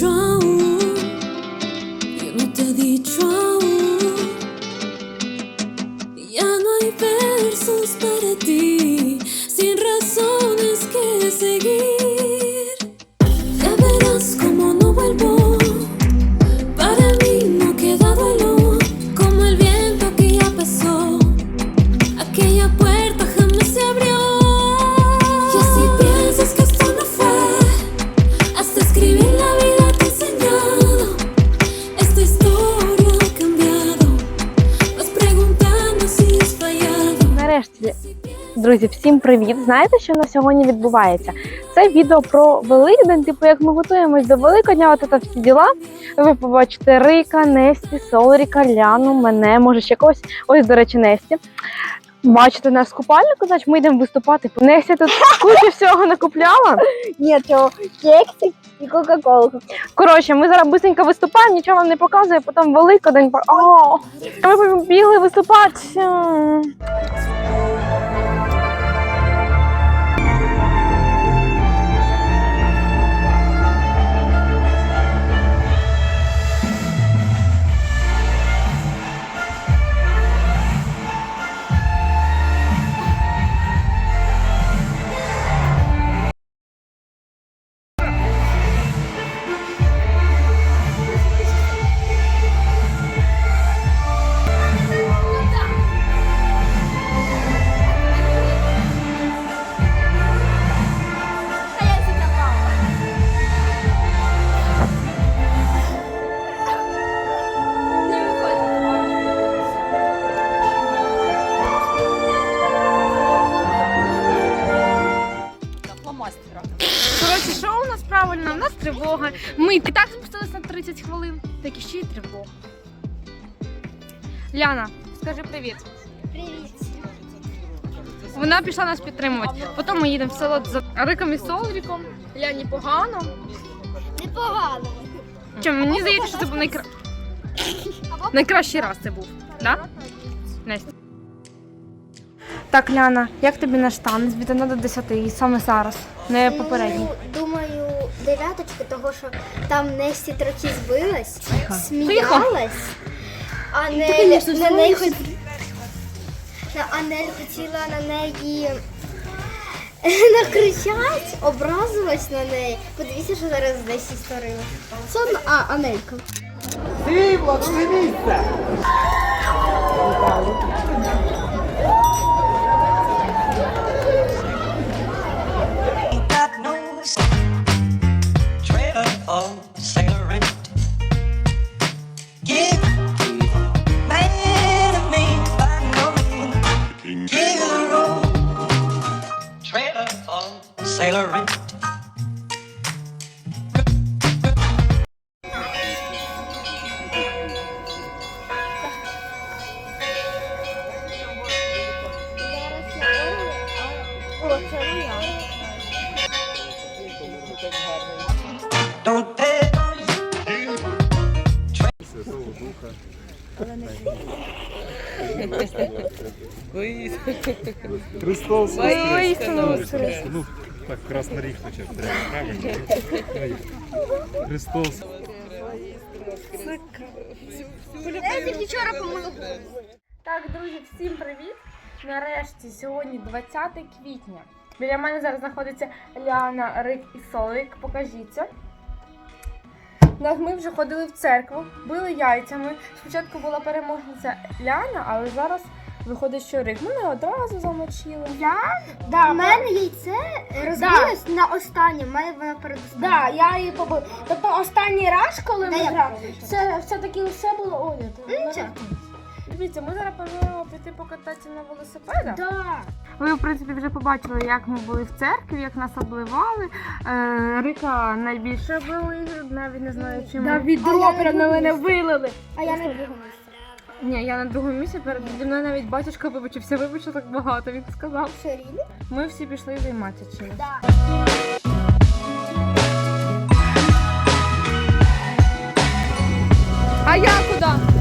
Yo no te he dicho aún. Ya no hay versos para ti, sin razones que seguir. Друзі, всім привіт! Знаєте, що на сьогодні відбувається? Це відео про Великдень, типу, як ми готуємось до Великодня, от це всі діла. Ви побачите Рика, Несті, Солоріка, Ляну, мене, може ще когось. Ось, до речі, Несті. Бачите нас купальнику, значить ми йдемо виступати. Несті тут кучу всього накупляла. Ні, то кексик і Кока-Колу. Коротше, ми зараз быстренько виступаємо, нічого вам не показує, потім Великодень. О, ми побігли виступати. Тривога. Ми і так спустилися на 30 хвилин, так і ще й тривога. Ляна, скажи привіт. Привіт. Вона пішла нас підтримувати. Потім ми їдемо в село за Риком і Солріком. Ляні погано. Непогано. Чи мені здається, що це був найкра... найкращий раз це був. Да? Настя. Так, Ляна, як тобі наш танець від 1 до 10 і саме зараз, не попередній? Ну, думаю, дев'яточка, того що там Несті трохи збилась, сміялась, а не на неї хот... на Анель хотіла на неї накричать, образилась на неї. Подивіться, що зараз з Несті створила. Сон, а, Анелька. Сібло, дивіться! Христос Воістину воскрес! Ну, так, красноріг хоча б треба, правильно? Христос. Так, друзі, всім привіт! Нарешті сьогодні 20 квітня. Біля мене зараз знаходиться Ляна, Рик і Солик. Покажіться. Нас ми вже ходили в церкву, били яйцями. Спочатку була переможниця Ляна, але зараз виходить, що Рик. Ми не одразу замочили. Я? Да, У мене яйце розбилось на останнє, в мене воно перед Да, я її побив. Тобто останній раз, коли ми грали, побив. це все-таки все було оля. Нічого. Дивіться, ми зараз плануємо піти покататися на велосипедах. Да. Ви, в принципі, вже побачили, як ми були в церкві, як нас обливали. Е, Рика найбільше облили, навіть не знаю чому. Да, відро на мене вилили. А я на другому місці. Ні, я на другому місці перед мною навіть батюшка вибачився, вибачив так багато. Він сказав. Що, Ми всі пішли займатися чимось. Да. А я куди?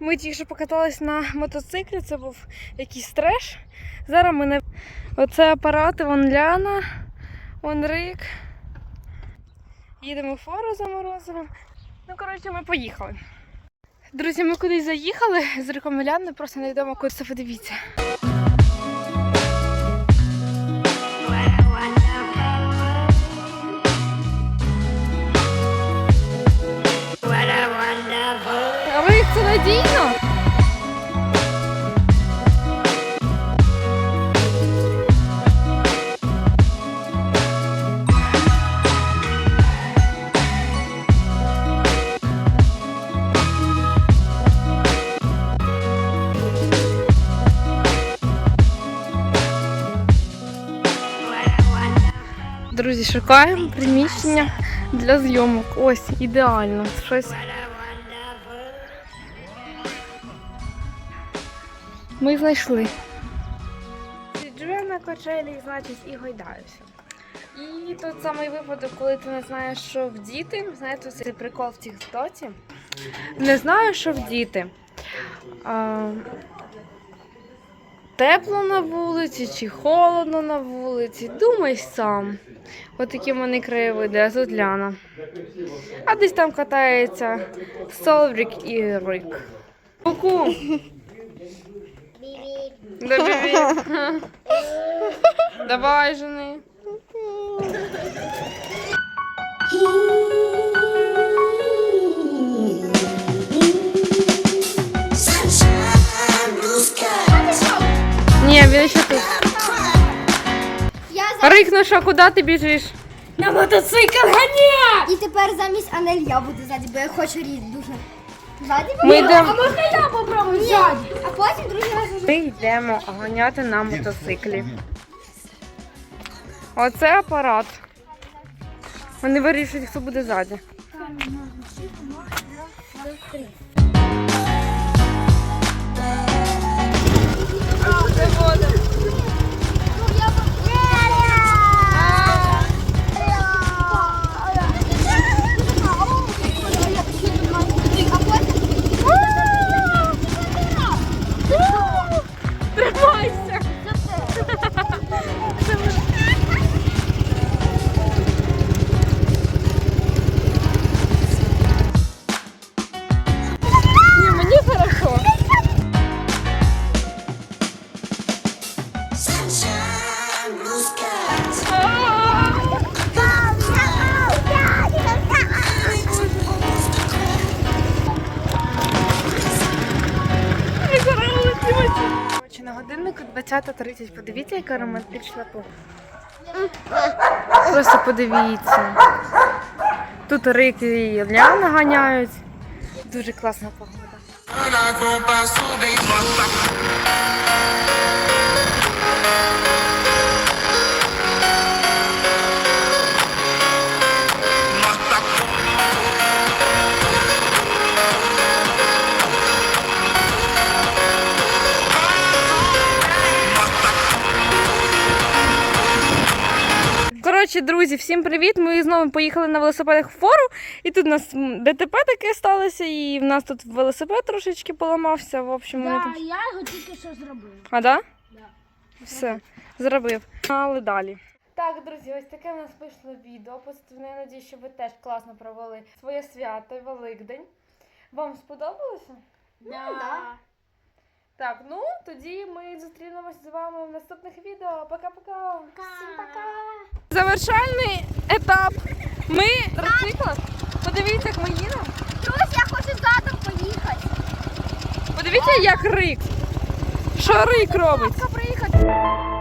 Ми тільки що покатались на мотоциклі, це був якийсь треш. Зараз ми не... оце апарати, вон Ляна, вон Рик. Їдемо фору за морозивом. Ну, коротше, ми поїхали. Друзі, ми кудись заїхали з Ляною, просто невідомо куди це подивіться. Надійно? Друзі, шукаємо приміщення для зйомок. Ось, ідеально. Щось. Ми знайшли. Сиджу на качелі, значить, і гойдаюся. І тут самий випадок, коли ти не знаєш, що вдіти. Знаєте, цей прикол в тіктоці. Не знаю, що вдіти. А, тепло на вулиці чи холодно на вулиці. Думай сам. От такі в мене краєвиди, а тут Ляна. А десь там катається Солврік і Рик. Ку-ку. Да, привіт. Давай, жени. Ні, він ще тут. Я за... Рик, ну що, куди ти біжиш? На мотоцикл ганя! І тепер замість Анель я буду ззаді, бо я хочу різ дуже. Ззаді буду? Ми йдемо. А можна я попробую Ні. ззаді? А потім другий раз уже. Ми йдемо ганяти на мотоциклі. Оце апарат. Вони вирішують, хто буде ззаді. Тримайся! Годиннику 20.30. Подивіться, яка романтична погода. Просто подивіться. Тут рики і Ляна ганяють. Дуже класна погода. Коротше, друзі, всім привіт! Ми знову поїхали на велосипедах в фору, і тут у нас ДТП таке сталося, і в нас тут велосипед трошечки поламався. В общем, вони там... Я його тільки що зробив. А, да? Все, зробив. Але далі. Так, друзі, ось таке в нас вийшло відео. Позитивне. Я надію, що ви теж класно провели своє свято Великдень. Вам сподобалося? Да. Так, ну тоді ми зустрінемось з вами в наступних відео. Пока-пока! Всім пока. Завершальний етап. Ми рециклах. Подивіться, як ми їдемо. Друзі, я хочу задом поїхати. Подивіться, як рик. Що рик робить? Приїхати.